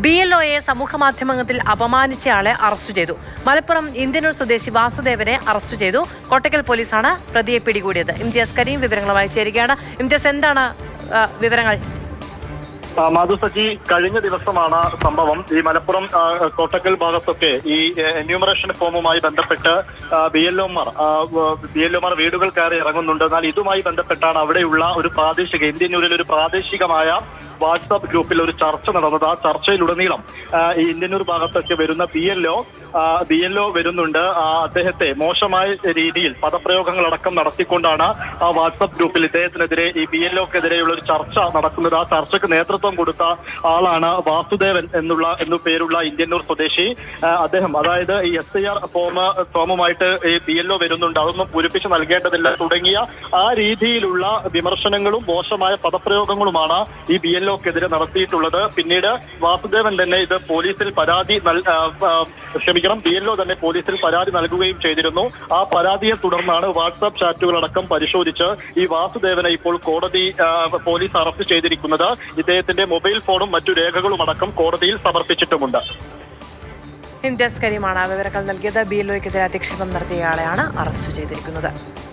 B L ഒയെ സമൂഹ മാധ്യമത്തിൽ അപമാനിച്ചയാളെ arrest ചെയ്തു. മലപ്പുറം ഇന്ത്യനൂർ സ്വദേശി വാസുദേവനെ അറസ്റ്റ് ചെയ്തു. കോട്ടക്കൽ പോലീസാണ് പ്രതിയെ പിടികൂടിയത്. ഇംതിയാസ് കരീം വിവരങ്ങളുമായി ചേരുകയാണ്. ഇംതിയാസ് എന്താണ് വിവരങ്ങൾ? ആ, മാധു സജി കഴിഞ്ഞ ദിവസമാണ് സംഭവം. ഈ മലപ്പുറം കോട്ടക്കൽ ഭാഗത്തൊക്കെ ഈ എന്യൂമറേഷൻ ഫോമുമായി ബന്ധപ്പെട്ട് ബി എൽ ഒമാർ ബി എൽ ഒമാർ വീടുകൾ കയറി ഇറങ്ങുന്നുണ്ട്. എന്നാൽ ഇതുമായി ബന്ധപ്പെട്ടാണ് അവിടെയുള്ള ഒരു പ്രാദേശിക ഇന്ത്യൻ ഒരു പ്രാദേശികമായ വാട്സാപ്പ് ഗ്രൂപ്പിൽ ഒരു ചർച്ച നടന്നത്. ആ ചർച്ചയിലുടനീളം ഈ ഇന്ത്യനൂർ ഭാഗത്തൊക്കെ വരുന്ന B L O B L O വരുന്നുണ്ട്. അദ്ദേഹത്തെ മോശമായ രീതിയിൽ പദപ്രയോഗങ്ങളടക്കം നടത്തിക്കൊണ്ടാണ് ആ വാട്സാപ്പ് ഗ്രൂപ്പിൽ ഇദ്ദേഹത്തിനെതിരെ ഈ ബി എൽ ഒക്കെതിരെയുള്ള ഒരു ചർച്ച നടക്കുന്നത്. ആ ചർച്ചയ്ക്ക് നേതൃത്വം കൊടുത്ത ആളാണ് വാസുദേവൻ എന്നുള്ള എന്നു പേരുള്ള ഇന്ത്യന്നൂർ സ്വദേശി. അദ്ദേഹം അതായത് ഈ എസ് ഐ ആർ ഫോമ ഫോമുമായിട്ട് ഈ ബി എൽ ഒ വരുന്നുണ്ട്. അതൊന്നും പൂരിപ്പിച്ച് നൽകേണ്ടതില്ല. തുടങ്ങിയ ആ രീതിയിലുള്ള വിമർശനങ്ങളും മോശമായ പദപ്രയോഗങ്ങളുമാണ് ഈ ബി എൽ ഒക്കെതിരെ നടത്തിയിട്ടുള്ളത്. പിന്നീട് വാസുദേവൻ തന്നെ ഇത് പോലീസിൽ പരാതി ക്ഷമിക്കണം ബി തന്നെ പോലീസിൽ പരാതി നൽകുകയും ചെയ്തിരുന്നു. ആ പരാതിയെ തുടർന്നാണ് വാട്സാപ്പ് ചാറ്റുകളടക്കം പരിശോധിച്ച് ഈ വാസുദേവനെ ഇപ്പോൾ കോടതി പോലീസ് അറസ്റ്റ് ചെയ്തിരിക്കുന്നത്. ഇദ്ദേഹത്തിന്റെ മൊബൈൽ ഫോണും മറ്റു രേഖകളും അടക്കം കോടതിയിൽ സമർപ്പിച്ചിട്ടുമുണ്ട്. ഇംതിയാസ് കരീമാണ് വിവരങ്ങൾ നൽകിയത്. ബി എൽ ഒയ്ക്കെതിരെ അധിക്ഷേപം നടത്തിയയാളെയാണ് അറസ്റ്റ് ചെയ്തിരിക്കുന്നത്.